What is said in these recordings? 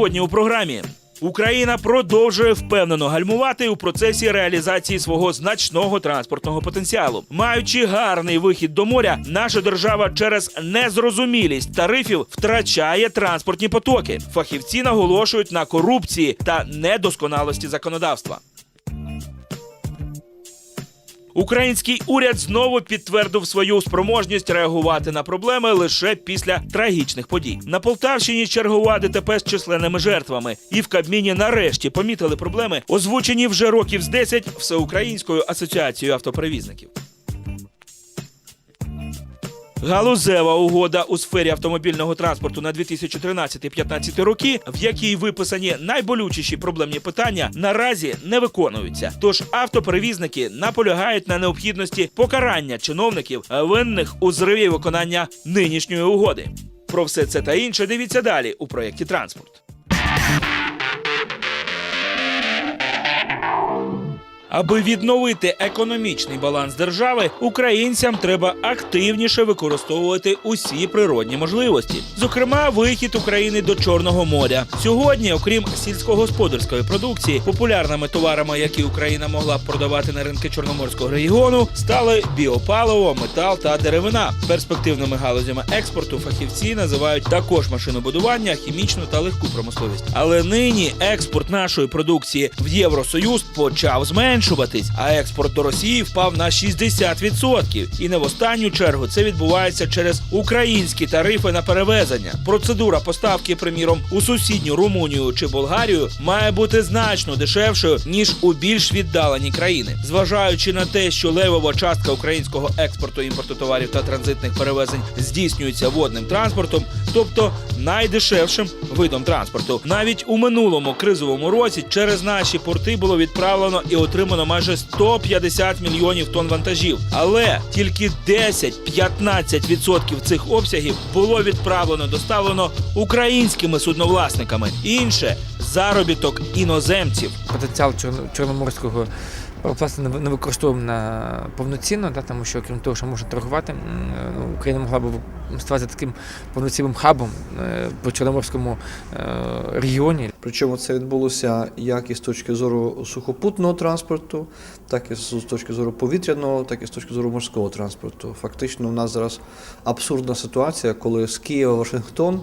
сьогодні у програмі. Україна продовжує впевнено гальмувати у процесі реалізації свого значного транспортного потенціалу. Маючи гарний вихід до моря, наша держава через незрозумілість тарифів втрачає транспортні потоки. Фахівці наголошують на корупції та недосконалості законодавства. Український уряд знову підтвердив свою спроможність реагувати на проблеми лише після трагічних подій. На Полтавщині чергова ДТП з численними жертвами, і в Кабміні нарешті помітили проблеми, озвучені вже років з 10 Всеукраїнською асоціацією автоперевізників. Галузева угода у сфері автомобільного транспорту на 2013-2015 роки, в якій виписані найболючіші проблемні питання, наразі не виконуються. Тож автоперевізники наполягають на необхідності покарання чиновників винних у зриві виконання нинішньої угоди. Про все це та інше дивіться далі у проєкті Транспорт. Аби відновити економічний баланс держави, українцям треба активніше використовувати усі природні можливості, зокрема, вихід України до Чорного моря. Сьогодні, окрім сільськогосподарської продукції, популярними товарами, які Україна могла б продавати на ринки Чорноморського регіону, стали біопаливо, метал та деревина. Перспективними галузями експорту фахівці називають також машинобудування, хімічну та легку промисловість. Але нині експорт нашої продукції в Євросоюз почав зменшуватись, а експорт до Росії впав на 60%. І не в останню чергу це відбувається через українські тарифи на перевезення. Процедура поставки, приміром, у сусідню Румунію чи Болгарію має бути значно дешевшою ніж у більш віддалені країни, зважаючи на те, що левова частка українського експорту імпорту товарів та транзитних перевезень здійснюється водним транспортом, тобто найдешевшим видом транспорту. Навіть у минулому кризовому році через наші порти було відправлено і отримано майже 150 мільйонів тонн вантажів. Але тільки 10-15% цих обсягів було відправлено, доставлено українськими судновласниками. Інше заробіток іноземців. потенціал Чорно- Чорноморського паропласту не ви- не використовуємо на повноцінно, да, тому що крім того, що можна торгувати, ну, Україна могла б ставати таким повноцінним хабом е, по Чорноморському е, регіоні. Причому це відбулося як із точки зору сухопутного транспорту, так і з точки зору повітряного, так і з точки зору морського транспорту. Фактично, у нас зараз абсурдна ситуація, коли з Києва Вашингтон е,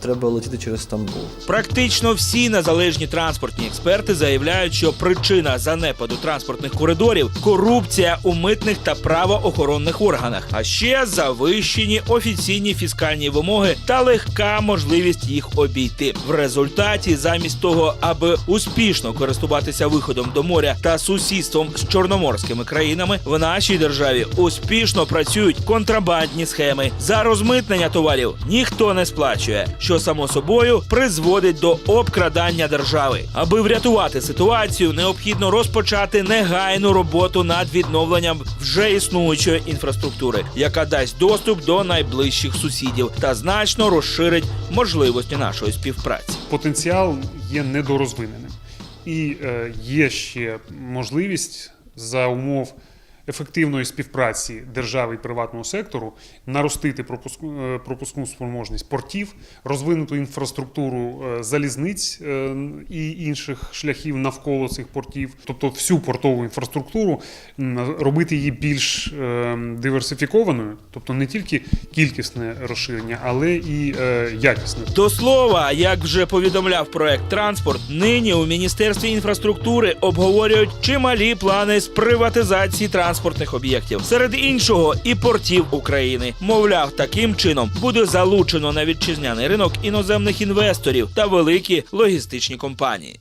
треба летіти через Стамбул. Практично всі незалежні транспортні експерти заявляють, що причина занепаду транспортних коридорів корупція у митних та правоохоронних органах, а ще завищені офіційні фіскальні вимоги та легка можливість їх обійти. В результаті, замість того, аби успішно користуватися виходом до моря та сусідством з чорноморськими країнами, в нашій державі успішно працюють контрабандні схеми. За розмитнення товарів ніхто не сплачує, що само собою призводить до обкрадання держави. Аби врятувати ситуацію, необхідно розпочати негайну роботу над відновленням вже існуючої інфраструктури, яка дасть доступ до найближчих сусідів та значно розширить можливості нашої співпраці. потенціал є недорозвиненим. І е, є ще можливість за умов ефективної співпраці держави і приватного сектору наростити пропуску, е, пропускну спроможність портів, розвинуту інфраструктуру е, залізниць е, і інших шляхів навколо цих портів, тобто всю портову інфраструктуру, робити її більш е, диверсифікованою, тобто не тільки кількісне розширення, але і якісне. До слова, як вже повідомляв проект Транспорт, нині у міністерстві інфраструктури обговорюють чималі плани з приватизації транспортних об'єктів, серед іншого і портів України. Мовляв, таким чином буде залучено на вітчизняний ринок іноземних інвесторів та великі логістичні компанії.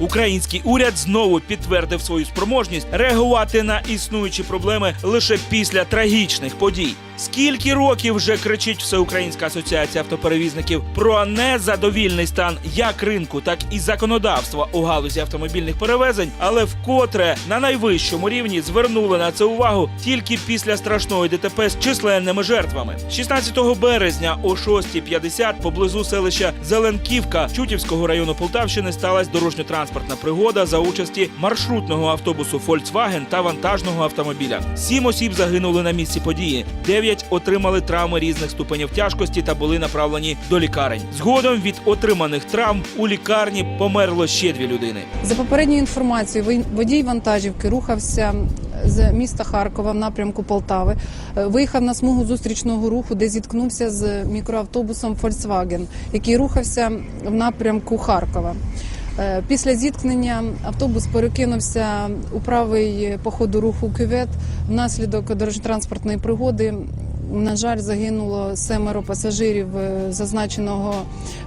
Український уряд знову підтвердив свою спроможність реагувати на існуючі проблеми лише після трагічних подій. Скільки років вже кричить Всеукраїнська асоціація автоперевізників про незадовільний стан як ринку, так і законодавства у галузі автомобільних перевезень, але вкотре на найвищому рівні звернули на це увагу тільки після страшної ДТП з численними жертвами. 16 березня о 6.50 поблизу селища Зеленківка Чутівського району Полтавщини сталася дорожньо-транспортна пригода за участі маршрутного автобусу Volkswagen та вантажного автомобіля. Сім осіб загинули на місці події. Дев'ять дев'ять отримали травми різних ступенів тяжкості та були направлені до лікарень. Згодом від отриманих травм у лікарні померло ще дві людини. За попередньою інформацією, водій вантажівки рухався з міста Харкова в напрямку Полтави. Е, Виїхав на смугу зустрічного руху, де зіткнувся з мікроавтобусом Volkswagen, який рухався в напрямку Харкова. Е, Після зіткнення автобус перекинувся у правий по ходу руху кювет. Внаслідок дорожньо-транспортної пригоди, на жаль, загинуло семеро пасажирів е, зазначеного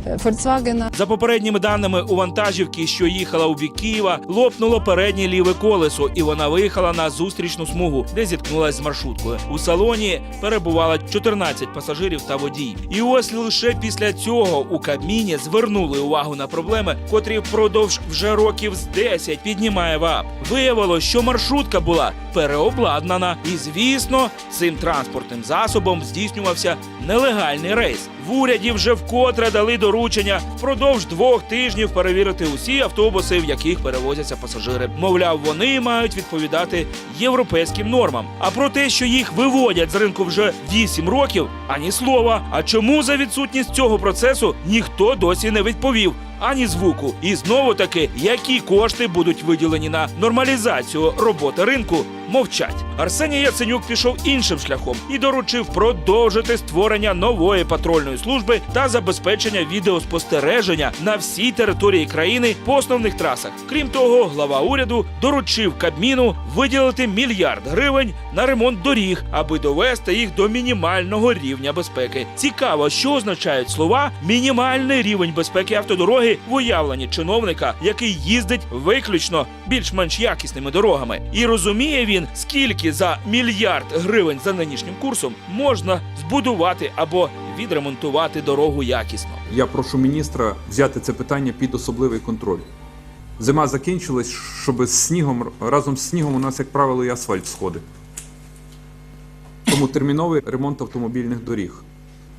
Volkswagen. За попередніми даними у вантажівки, що їхала у бік Києва, лопнуло переднє ліве колесо, і вона виїхала на зустрічну смугу, де зіткнулась з маршруткою. У салоні перебувало 14 пасажирів та водій. І ось лише після цього у Кабміні звернули увагу на проблеми, котрі впродовж вже років з 10 піднімає ВАП. Виявилось, що маршрутка була переобладнана, і звісно, цим транспортним засобом здійснювався нелегальний рейс. В уряді вже вкотре дали доручення впродовж двох тижнів перевірити усі автобуси, в яких перевозяться пасажири. Мовляв, вони мають відповідати європейським нормам. А про те, що їх виводять з ринку вже 8 років, ані слова. А чому за відсутність цього процесу ніхто досі не відповів? Ані звуку, і знову таки, які кошти будуть виділені на нормалізацію роботи ринку, мовчать. Арсеній Яценюк пішов іншим шляхом і доручив продовжити створення нової патрульної служби та забезпечення відеоспостереження на всій території країни по основних трасах. Крім того, глава уряду доручив Кабміну виділити мільярд гривень на ремонт доріг, аби довести їх до мінімального рівня безпеки. Цікаво, що означають слова мінімальний рівень безпеки автодороги в уявленні чиновника, який їздить виключно більш-менш якісними дорогами. І розуміє він, скільки за мільярд гривень за нинішнім курсом можна збудувати або відремонтувати дорогу якісно. Я прошу міністра взяти це питання під особливий контроль. Зима закінчилась, щоб з снігом разом з снігом у нас, як правило, і асфальт сходить. Тому терміновий ремонт автомобільних доріг.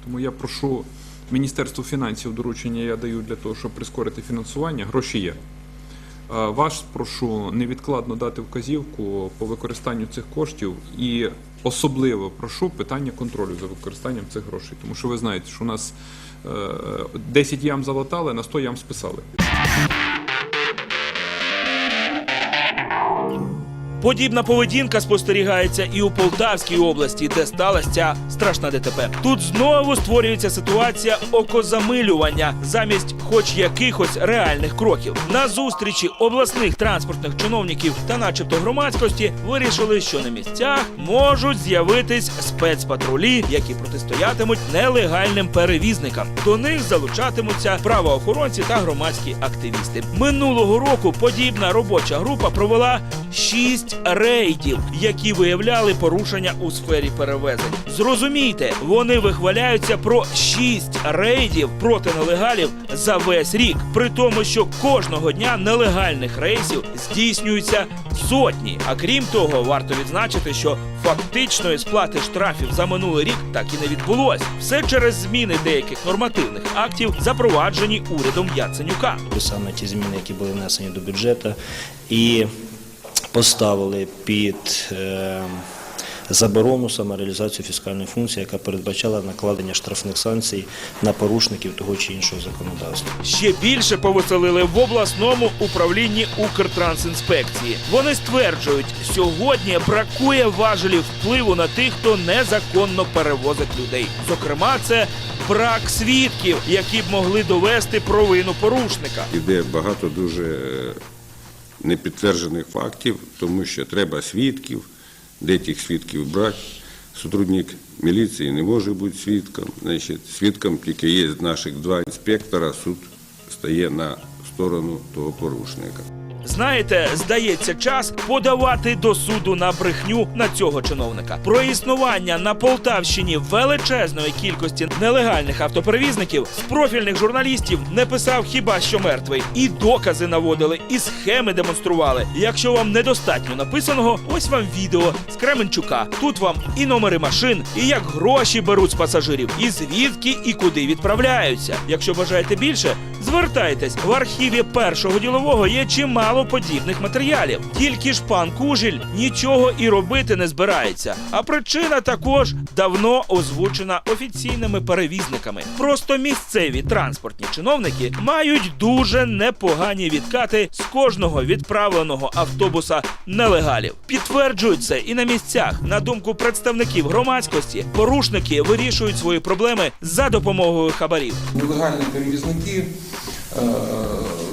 Тому я прошу Міністерство фінансів доручення я даю для того, щоб прискорити фінансування. Гроші є. Вас прошу невідкладно дати вказівку по використанню цих коштів і особливо прошу питання контролю за використанням цих грошей. Тому що ви знаєте, що у нас е, 10 ям залатали, на 100 ям списали. Подібна поведінка спостерігається і у Полтавській області, де сталася страшна ДТП. Тут знову створюється ситуація окозамилювання замість хоч якихось реальних кроків. На зустрічі обласних транспортних чиновників та, начебто, громадськості вирішили, що на місцях можуть з'явитись спецпатрулі, які протистоятимуть нелегальним перевізникам. До них залучатимуться правоохоронці та громадські активісти. Минулого року подібна робоча група провела шість рейдів, які виявляли порушення у сфері перевезень. Зрозумійте, вони вихваляються про шість рейдів проти нелегалів за весь рік, при тому, що кожного дня нелегальних рейсів здійснюються сотні. А крім того, варто відзначити, що фактичної сплати штрафів за минулий рік так і не відбулось. Все через зміни деяких нормативних актів, запроваджені урядом Яценюка. саме ті зміни, які були внесені до бюджету, і поставили під е, заборону самореалізацію фіскальної функції, яка передбачала накладення штрафних санкцій на порушників того чи іншого законодавства. Ще більше повеселили в обласному управлінні Укртрансінспекції. Вони стверджують, сьогодні бракує важелів впливу на тих, хто незаконно перевозить людей. Зокрема, це брак свідків, які б могли довести провину порушника. Іде багато дуже е, непідтверджених фактів, тому що треба свідків, де тих свідків брати. Сотрудник міліції не може бути свідком. Значить, свідком тільки є наших два інспектора, суд стає на сторону того порушника. Знаєте, здається, час подавати до суду на брехню на цього чиновника. Про існування на Полтавщині величезної кількості нелегальних автоперевізників з профільних журналістів не писав хіба що мертвий. І докази наводили, і схеми демонстрували. Якщо вам недостатньо написаного, ось вам відео з Кременчука. Тут вам і номери машин, і як гроші беруть з пасажирів, і звідки і куди відправляються. Якщо бажаєте більше, Звертайтесь в архіві першого ділового є чимало подібних матеріалів. Тільки ж пан Кужіль нічого і робити не збирається. А причина також давно озвучена офіційними перевізниками. Просто місцеві транспортні чиновники мають дуже непогані відкати з кожного відправленого автобуса нелегалів. Підтверджують це і на місцях. На думку представників громадськості, порушники вирішують свої проблеми за допомогою хабарів. нелегальні перевізники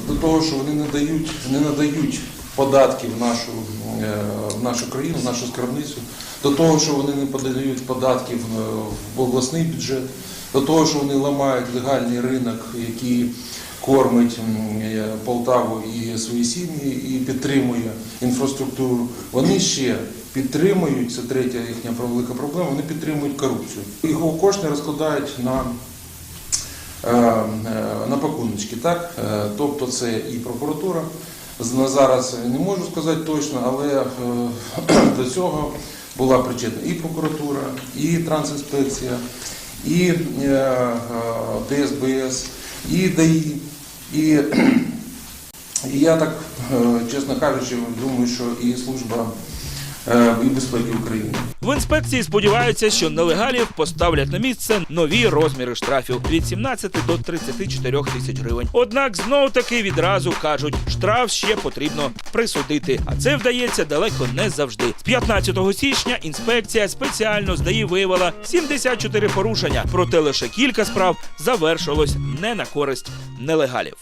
до того, що вони не дають, не надають податки в нашу, е, в нашу країну, в нашу скарбницю, до того, що вони не подають податки в, в обласний бюджет, до того, що вони ламають легальний ринок, який кормить е, Полтаву і свої сім'ї і підтримує інфраструктуру. Вони ще підтримують, це третя їхня велика проблема, вони підтримують корупцію. Його кошти розкладають на е, е, на пакуночки, так? Е, Тобто це і прокуратура. Зараз не можу сказати точно, але е, до цього була причетна і прокуратура, і Трансінспекція, і е, е, ДСБС, і ДАІ. І, і я так, е, чесно кажучи, думаю, що і служба е, і безпеки України. В інспекції сподіваються, що нелегалів поставлять на місце нові розміри штрафів від 17 до 34 тисяч гривень. Однак знов таки відразу кажуть, штраф ще потрібно присудити, а це вдається далеко не завжди. З 15 січня інспекція спеціально з ДАІ виявила 74 порушення, проте лише кілька справ завершилось не на користь нелегалів.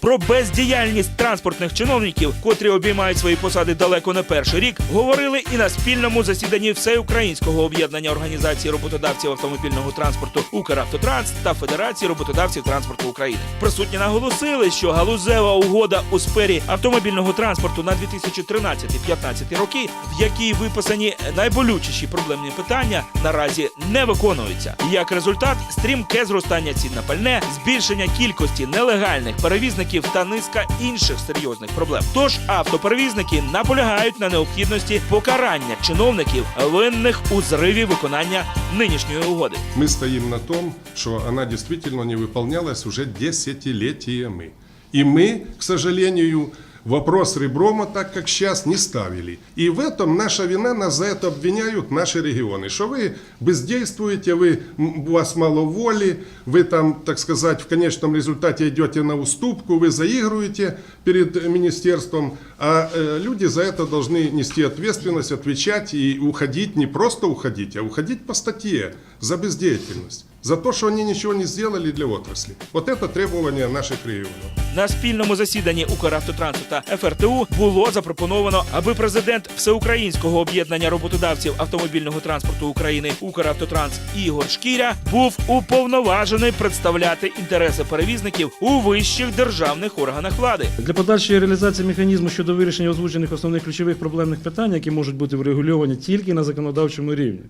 Про бездіяльність транспортних чиновників, котрі обіймають свої посади далеко не перший рік, говорили і на спільному засіданні Всеукраїнського об'єднання організації роботодавців автомобільного транспорту Укравтотранс та Федерації роботодавців транспорту України. Присутні наголосили, що галузева угода у сфері автомобільного транспорту на 2013-2015 роки, в якій виписані найболючіші проблемні питання, наразі не виконуються. Як результат, стрімке зростання цін на пальне, збільшення кількості нелегальних перевізників та низка інших серйозних проблем. Тож автоперевізники наполягають на необхідності покарання чиновників винних у зриві виконання нинішньої угоди. Мы стоим на том, что она действительно не выполнялась уже десятилетиями. И мы, к сожалению, вопрос реброма так, как сейчас, не ставили. И в этом наша вина, нас за это обвиняют наши регионы, что вы бездействуете, вы, м, у вас мало воли, вы там, так сказать, в конечном результате идете на уступку, вы заигрываете перед министерством, а э, люди за это должны нести ответственность, отвечать и уходить, не просто уходить, а уходить по статье за бездеятельность, за то, что они ничего не сделали для отрасли. Вот это требование наших регионов. На спільному засіданні Укравтотрансу та ФРТУ було запропоновано, аби президент Всеукраїнського об'єднання роботодавців автомобільного транспорту України Укравтотранс Ігор Шкіря був уповноважений представляти інтереси перевізників у вищих державних органах влади. Для подальшої реалізації механізму щодо вирішення озвучених основних ключових проблемних питань, які можуть бути врегульовані тільки на законодавчому рівні.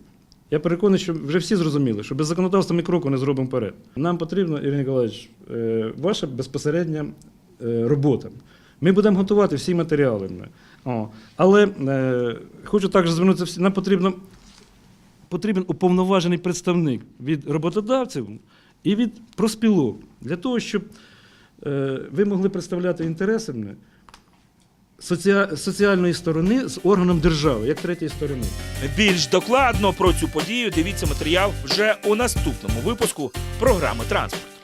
Я переконаний, що вже всі зрозуміли, що без законодавства ми кроку не зробимо вперед. Нам потрібно, Ігор Ніколаївич, е, ваша безпосередня е, робота. Ми будемо готувати всі матеріали. О, Але е, хочу також звернутися, нам потрібно потрібен уповноважений представник від роботодавців і від проспілок для того, щоб е, ви могли представляти інтереси соціальної сторони з органом держави, як третьої сторони. Більш докладно про цю подію дивіться матеріал вже у наступному випуску програми Транспорт.